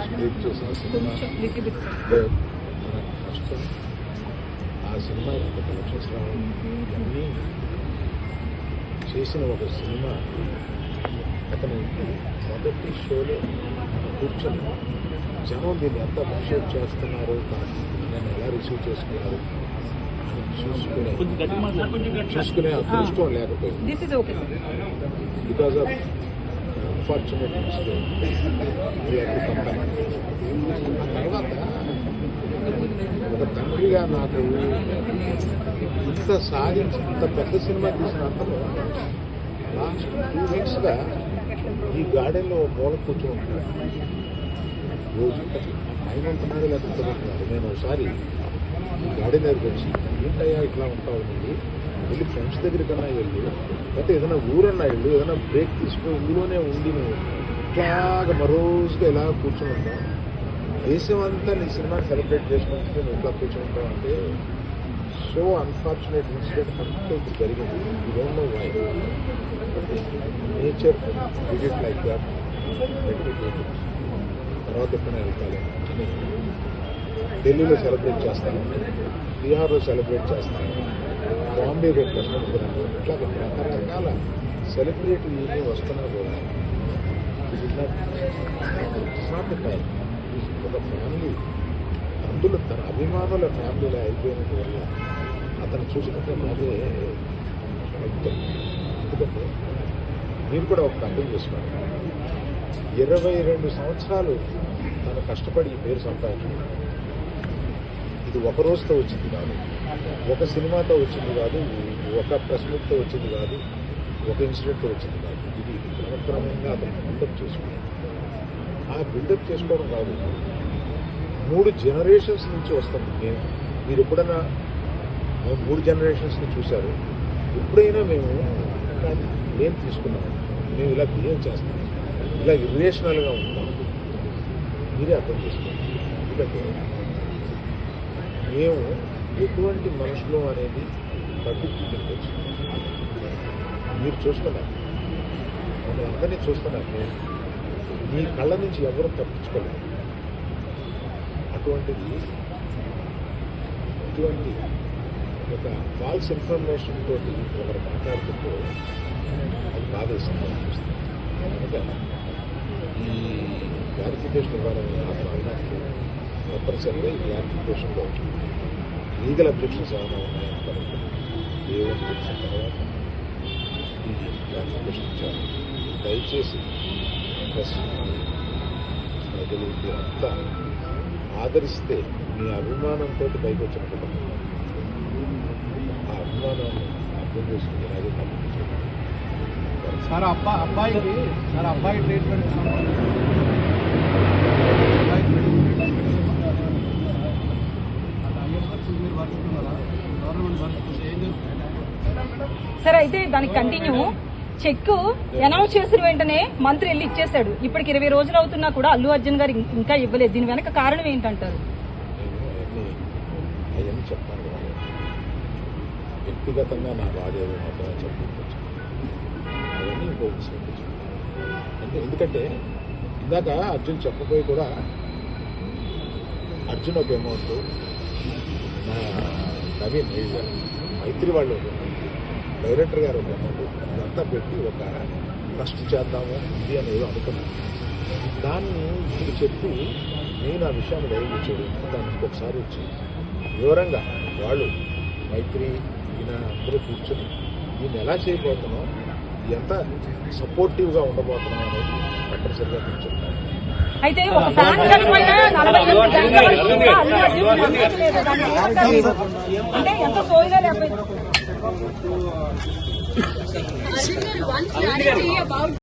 Script చేసిన cinema కష్టం ఆ సినిమా ఇంత కలెక్షన్స్ రావడం ఇవన్నీ చేసిన ఒక సినిమా అతను మొదటి షోలో కూర్చొని జనం దీన్ని ఎంత అప్రిషియేట్ చేస్తున్నారు నేను ఎలా రిసీవ్ చేసుకున్నారు చూసుకునే చూసుకునే అదృష్టం లేకపోయింది బికాస్ ఆఫ్ అన్ఫార్చునేట్ ఆ తర్వాత ఒక తండ్రిగా నాకు ఇంత సాధించి ఇంత పెద్ద సినిమా తీసిన అతను లాస్ట్ టూ వీక్స్గా ఈ గార్డెన్లో మూల కూర్చొని ఉంటున్నాడు రోజు ఆయన ఉంటున్నాడు లేకపోతే నేను ఒకసారి ఈ గార్డెన్ దగ్గరికి వచ్చి ఏంటయ్యా ఇట్లా ఉంటావు వెళ్ళి ఫ్రెండ్స్ దగ్గరికన్నా వెళ్ళి లేకపోతే ఏదైనా ఊరన్నా వెళ్ళి ఏదైనా బ్రేక్ తీసుకుని ఇందులోనే ఉండి నువ్వు ఇట్లాగా మరోజుగా ఇలా కూర్చొని ఉంటావు దేశం అంతా నీ సినిమాని సెలబ్రేట్ చేసుకుంటే నువ్వు ఇట్లా కూర్చొని ఉంటావు అంటే సో అన్ఫార్చునేట్ ఇన్సిడెంట్ అంతా ఇప్పుడు జరిగింది. ఇదేమో నేచర్ విజిట్ లైక్ దాట్ తర్వాత ఎప్పుడైనా వెళ్తాను ఢిల్లీలో సెలబ్రేట్ చేస్తాను బీహార్లో సెలబ్రేట్ చేస్తాను బాంబే ఒక ఇట్లా రకరకాల సెలబ్రిటీలు ఏమి వస్తున్నా కూడా ఒక ఫ్యామిలీ అందులో తన అభిమానుల ఫ్యామిలీలో అయిపోయినట్టు వల్ల అతను చూసినట్టు మాదే ఎందుకంటే మీరు కూడా ఒక అర్థం చేసుకోండి ఇరవై రెండు సంవత్సరాలు తను కష్టపడి ఈ పేరు సంపాదించుకున్నాడు ఇది ఒక రోజుతో వచ్చింది కాదు. ఒక సినిమాతో వచ్చింది కాదు ఒక ప్రెస్ మీట్తో వచ్చింది కాదు ఒక ఇన్సిడెంట్తో వచ్చింది కాదు. ఇది క్రమక్రమంగా అతను బిల్డప్ చేసుకున్నాడు ఆ బిల్డప్ చేసుకోవడం కాదు. మూడు జనరేషన్స్ నుంచి వస్తుంది. మేము మీరు ఎప్పుడైనా మేము మూడు జనరేషన్స్ని చూశారు? ఎప్పుడైనా మేము ఏం తీసుకున్నాము? మేము ఇలా బిహేవ్ చేస్తాం. ఇలా ఇరిలేషనల్గా ఉంటాం. మీరే అర్థం చేసుకోండి. ఎందుకంటే మేము ఎటువంటి మనుషులు అనేది పబ్లిక్ మీరు చూస్తున్నారు. మనం అందరినీ చూస్తున్నారు. మీ కళ్ళ నుంచి ఎవరు తప్పించుకోలేదు అటువంటిది ఇటువంటి ఒక ఫాల్స్ ఇన్ఫర్మేషన్ తోటి ఒకరు మాట్లాడుతుంటే అది బాధేస్తుంది అనిపిస్తుంది కనుక ఈ క్లారిఫికేషన్ ఇవ్వాలని నాకు తప్పనిసరిగా ఈ క్లారిఫికేషన్లో లీగల్ అబ్జెక్షన్స్ ఏమైనా ఉన్నాయని కనుక్కొని ఏవని తెలిసిన తర్వాత ఈ దయచేసి ప్రజలు మీరంతా ఆదరిస్తే మీ అభిమానంతో బయట వచ్చిన కుటుంబం ఆ అభిమానాన్ని అర్థం చేసుకుంటే అదే పంపించారు సార్ అబ్బాయి సార్ అబ్బాయి ట్రీట్మెంట్ అబ్బాయి ట్రీట్మెంట్ అది అయ్యే పరిస్థితి మీరు పరుచుకున్నారా గవర్నమెంట్ పరుచుకుంటే ఏం జరుగుతుంది సార్ అయితే దానికి కంటిన్యూ చెక్ అనౌన్స్ చేసిన వెంటనే మంత్రి వెళ్ళి ఇచ్చేశాడు. ఇప్పటికి ఇరవై రోజులు అవుతున్నా కూడా అల్లు అర్జున్ గారు ఇంకా ఇవ్వలేదు. దీని వెనక కారణం ఏంటంటారు? వ్యక్తిగతంగా నా మాత్రమే చెప్పుకోవచ్చు అవన్నీ అంటే ఎందుకంటే ఇందాక అర్జున్ చెప్పబోయి కూడా అర్జున్ ఒక అమౌంట్ నా నవీన్ గారు మైత్రి వాళ్ళు ఒక డైరెక్టర్ గారు ఒక అమౌంట్ ఇదంతా పెట్టి ఒక ట్రస్ట్ చేద్దాము ఇది అని ఏదో అనుకున్నాను. దాన్ని ఇప్పుడు చెప్పి నేను ఆ విషయాన్ని బయలుచ్చాడు దాన్ని ఇంకొకసారి వచ్చి వివరంగా వాళ్ళు మైత్రి ఈయన అందరూ కూర్చొని దీన్ని ఎలా చేయబోతున్నాం ఎంత సపోర్టివ్గా ఉండబోతున్నాం అనేది తప్పనిసరిగా నేను చెప్తాను. అయితే ఒక ఫ్యాన్ చనిపోయినా నలభై ఎనిమిది? అంటే ఎంత సోయిగా లేకపోయింది.